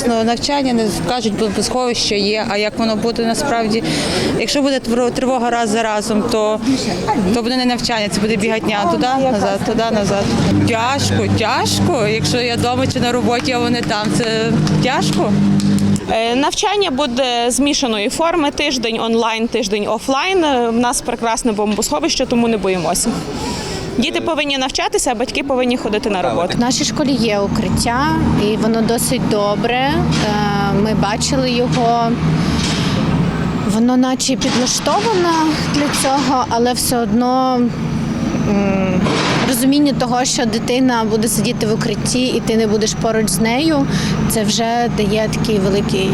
чесно, навчання не кажуть, бо сховище є. А як воно буде насправді? Якщо буде тривога раз за разом, то, то буде не навчання, це буде бігатня туди, назад, туди, назад. Тяжко, тяжко. Якщо я вдома чи на роботі, а вони там, це тяжко. Е, Навчання буде змішаної форми: тиждень онлайн, тиждень офлайн. Е, В нас прекрасне бомбосховище, тому не боїмося. Діти повинні навчатися, а батьки повинні ходити на роботу. В нашій школі є укриття, і воно досить добре. Е, Ми бачили його. Воно наче підлаштовано для цього, але все одно розуміння того, що дитина буде сидіти в укритті і ти не будеш поруч з нею, це вже дає такий великий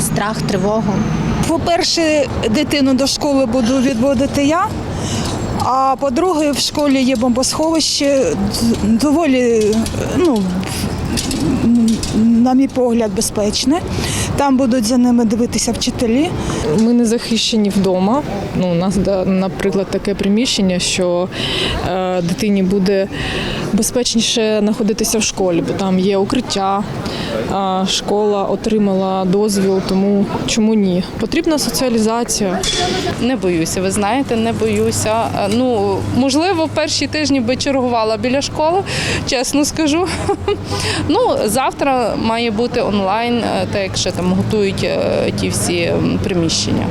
страх, тривогу. По-перше, дитину до школи буду відводити я. А по-друге, в школі є бомбосховище доволі, ну, на мій погляд, безпечне. Там будуть за ними дивитися вчителі. Ми не захищені вдома. Ну, у нас, наприклад, таке приміщення, що е, дитині буде безпечніше знаходитися в школі, бо там є укриття, школа отримала дозвіл, тому чому ні? Потрібна соціалізація. Не боюся, ви знаєте, не боюся. Ну, можливо, перші тижні би чергувала біля школи, чесно скажу. Ну, завтра має бути онлайн, е, так як ще там готують е, ті всі приміщення.